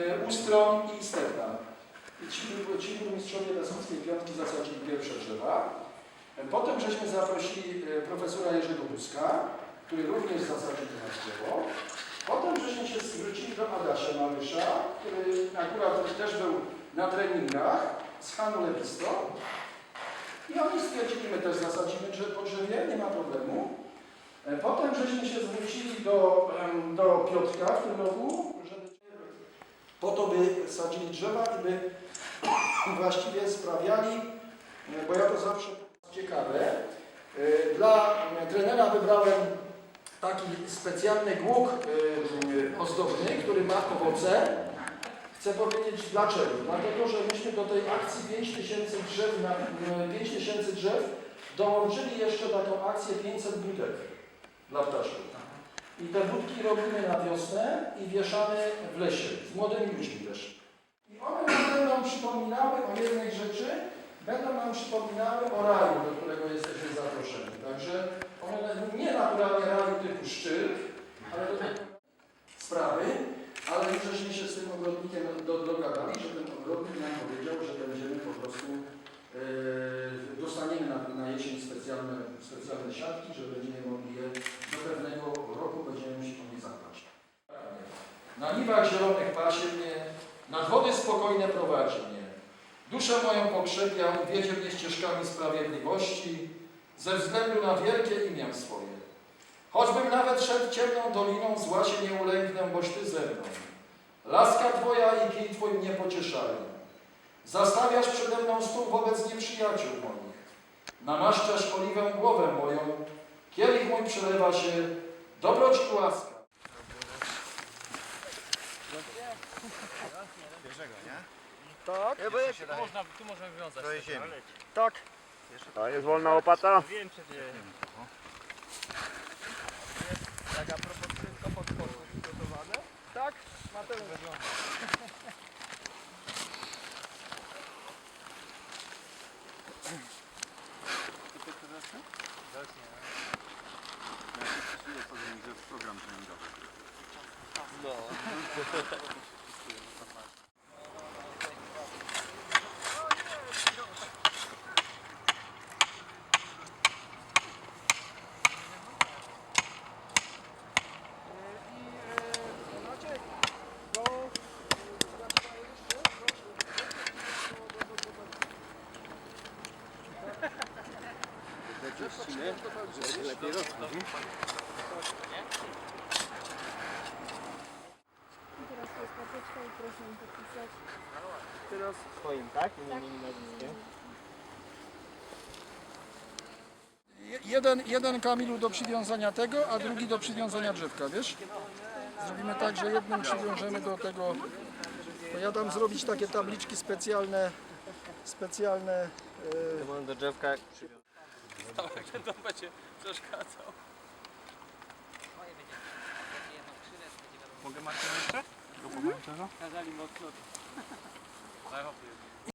E, Ustron i Stepna. I ci, ci burmistrzowie Lesowskiej Piątki zasadzili pierwsze drzewa. E, Potem żeśmy zaprosili e, profesora Jerzego Buzka, który również zasadził nas drzewo. Potem żeśmy się zwrócili do Adasia Marysza, który akurat też był na treningach z Hanu Lewisto. I oni stwierdzili, my też zasadzimy drzew po drzewie, nie ma problemu. Potem żeśmy się zwrócili do, do Piotrka w tym roku, po to, by sadzili drzewa i by właściwie sprawiali, e, bo ja to zawsze ciekawe, e, dla trenera wybrałem taki specjalny głuk e, ozdobny, który ma owoce. Chcę powiedzieć dlaczego. Dlatego, że myśmy do tej akcji 5000 drzew, na, e, 5000 drzew dołączyli jeszcze taką akcję 500 budek dla ptaszków. I te budki robimy na wiosnę i wieszamy w lesie, z młodymi ludźmi też. I one nam będą przypominały o jednej rzeczy, będą nam przypominały o raju, do którego jesteśmy zaproszeni. Także one nie naturalnie raju typu szczyt, ale do sprawy, ale już żeśmy się z tym ogrodnikiem do, dogadali, że ten ogrodnik nam powiedział, że będziemy po prostu e, dostaniemy na, na jesień specjalne, specjalne siatki, że będziemy mogli je do pewnego roku będziemy musieli o nie zadbać. Na niwach zielonych pasie mnie, nad wody spokojne prowadzi mnie. Duszę moją pokrzepia, wiedzie mnie ścieżkami sprawiedliwości, ze względu na wielkie imię swoje. Choćbym nawet szedł ciemną doliną, zła się nie ulęknę, boś Ty ze mną. Laska Twoja i kij Twój mnie pocieszają. Zastawiasz przede mną stół wobec nieprzyjaciół moich. Namaszczasz oliwę głowę moją, kielich mój przelewa się, dobroć i łaska. Pierwszego, nie? Tak, Ja bo jak Tu można, tu można wywiązać. Trochę ziemi. tak. A jest wolna łopata? Wiem, czy wie. Tak, a propos wszystko podchodów przygotowane? Tak, Mateusz. program treningowy. I e, Maciek, do... Zaczynają jeszcze? Proszę. Do- do- do- do- do- Lepiej. Teraz to jest karteczka i proszę ją podpisać. Teraz Swoim, tak? Imieniem i nazwiskiem. Je- Jeden, jeden Kamilu do przywiązania tego, a drugi do przywiązania drzewka, wiesz? Zrobimy tak, że jednym przywiążemy do tego. To ja dam zrobić takie tabliczki specjalne, specjalne. Mam do drzewka. To będzie przeszkadzał. Mogę Marcin jeszcze? Pomarańczowego? Kazali mocno. Zachowuję.